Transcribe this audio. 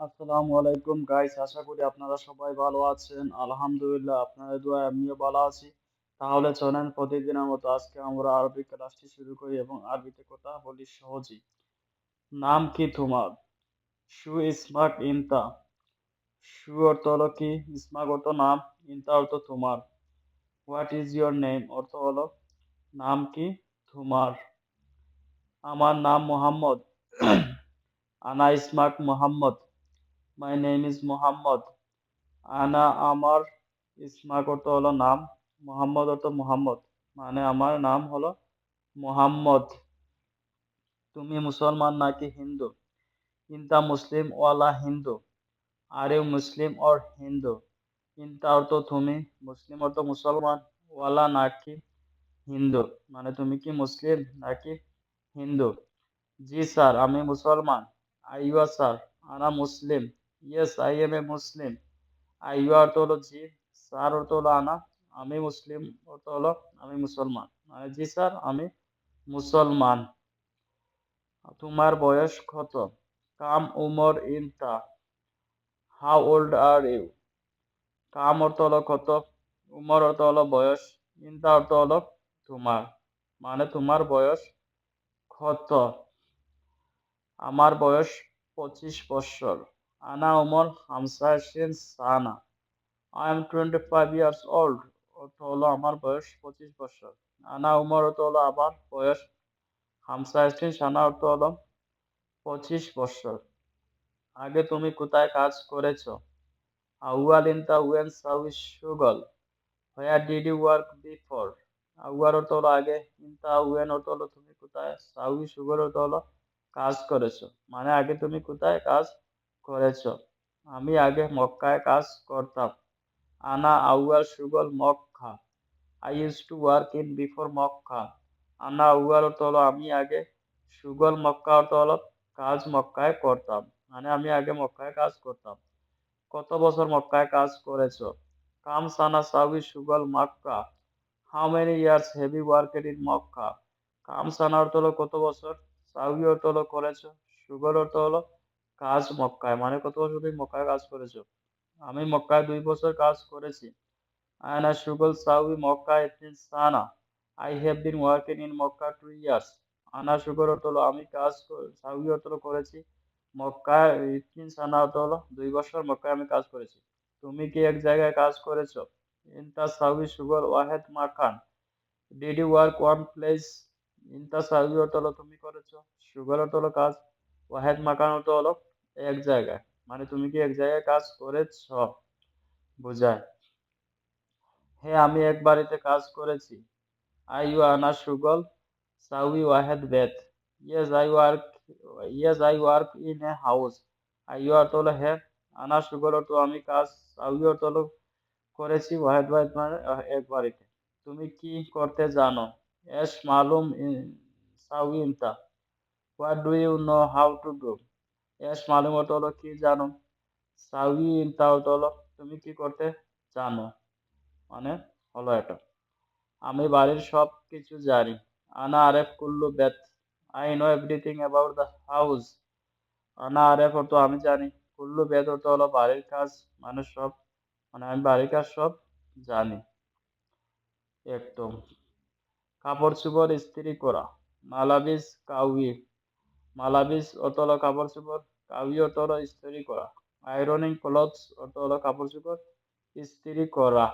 আসসালামু আলাইকুম গাইস আশা করি আপনারা সবাই ভালো আছেন। আলহামদুলিল্লাহ, আপনাদের দোয়ায় আমিও ভালো আছি। তাহলে চলেন, প্রতিদিনের মতো আজকে আমরা আরবি ক্লাসটি শুরু করি এবং আরবিতে কথা বলি সহজেই। নাম কি তোমার? শু ইসমাক ইনতা। শু অর্থ হলো কি? ইসমাক অর্থ নাম, ইনতা অর্থ তোমার। What is your name? অর্থ হলো নাম কি? তোমার। আমার নাম মোহাম্মদ। আনা ইসমাক Mohammad. My name is Mohammad আনা আমার ইসমাক অর্থ হলো নাম মোহাম্মদ অর্থ মোহাম্মদ মানে আমার নাম হলো মোহাম্মদ তুমি মুসলমান নাকি হিন্দু ইনতা মুসলিম ওয়ালা হিন্দু আর মুসলিম অর হিন্দু ইনতা অর্থ তুমি মুসলিম অর্থ মুসলমান ওয়ালা নাকি হিন্দু মানে তুমি কি মুসলিম নাকি হিন্দু জি স্যার আমি মুসলমান আইয়া স্যার আনা মুসলিম yes I am a Muslim আইয়া অর্থ হলো জি স্যার অর্থ হলো আনা আমি মুসলিম অর্থ হলো আমি মুসলমান মানে জি স্যার আমি মুসলমান তোমার বয়স কত কাম উমর ইনতা হাউ ওল্ড আর ইউ কাম অর্থ হলো কত উমর অর্থ হলো বয়স ইনতা অর্থ হলো তোমার মানে তোমার বয়স কত আমার বয়স পঁচিশ বছর আনা উমর হামসা সেন সানা I am twenty five years old অর্থ হলো আমার বয়স পঁচিশ বছর আনা উমর অর্থ হলো আমার বয়স হামসা সেন সানা অর্থ হলো পঁচিশ বছর আগে তুমি কোথায় কাজ করেছ আউয়াল ইন দ্য ওয়েন সাউথ সুগল where did you work before আউয়ার অর্থ হলো আগে ইন দ্য ওয়েন অর্থ হলো তুমি কোথায় সাউথ সুগল অর্থ হলো কাজ করেছ মানে আগে তুমি কোথায় কাজ করেছ। আমি আগে মক্কায় কাজ করতাম। আনা আউয়াল সুগল Mecca. I use to work in before Mecca. আনা আউয়াল হলো আমি আগে সুগল মক্কা হলো কাজ মক্কায় করতাম। মানে আমি আগে মক্কায় কাজ করতাম। কত বছর মক্কায় কাজ করেছ? কাম সানা সাউই সুগল Mecca. How many years have worked in Mecca? কাম সানা অর্থ হলো কত বছর? সাউই অর্থ হলো করেছ? সুগল হলো কাজ মক্কায়। মানে কত বছর তুমি মক্কায় কাজ করেছ? আমি মক্কায় দুই বছর কাজ করেছি। আয়না সুগল সাউই মক্কা ইতিন সানা। I have been working in Mecca two years আনা সুগর হলো আমি কাজ সাউই হলো করেছি। মক্কায় ইতিন সানা হলো দুই বছর মক্কায় আমি কাজ করেছি। তুমি কি এক জায়গায় কাজ করেছ? ইনতা সাউই সুগল ওয়াহেদ মাখান did you work one place ইনতা সাউই হলো তুমি করেছ। সুগল অর্থ হলো কাজ। ওয়াহেদ মাকান অর্থ হলো এক জায়গায়। মানে তুমি কি এক জায়গায় কাজ করেছ? বোঝায়। হ্যাঁ আমি এক বাড়িতে কাজ করেছি। আই ইউ আনা সুগল সাউই ওয়াহেদ বেত yes I work yes I work in a house I ইউ অর্থ হলো হ্যাঁ আনা সুগল অর্থ আমি কাজ সাউই অর্থ হলো করেছি? ওয়াহেদ ওয়াহেদ মানে এক বাড়িতে। তুমি কি করতে জানো? এস মালুম সাউই ইনতা what do you know how to do S মালুম অর্থ হলো কি জানো সাউই ইনতা অর্থ হলো তুমি কি করতে জানো মানে হলো এটা আমি বাড়ির সব কিছু জানি আনা আরেফ কুল্লু বেত I know everything about the house আনা আরেফ অর্থ আমি জানি কুল্লু বেত অর্থ হলো বাড়ির কাজ মানে সব মানে আমি বাড়ির কাজ সব জানি একদম কাপড় চোপড় ইস্ত্রি করা মালাবিস কাউই মালাবিস অর্থ হলো কাপড় চোপড় অর্থ হলো ইস্ত্রি করা আয়রনিং ক্লথস অর্থ হলো কাপড় চোপড় ইস্ত্রি করা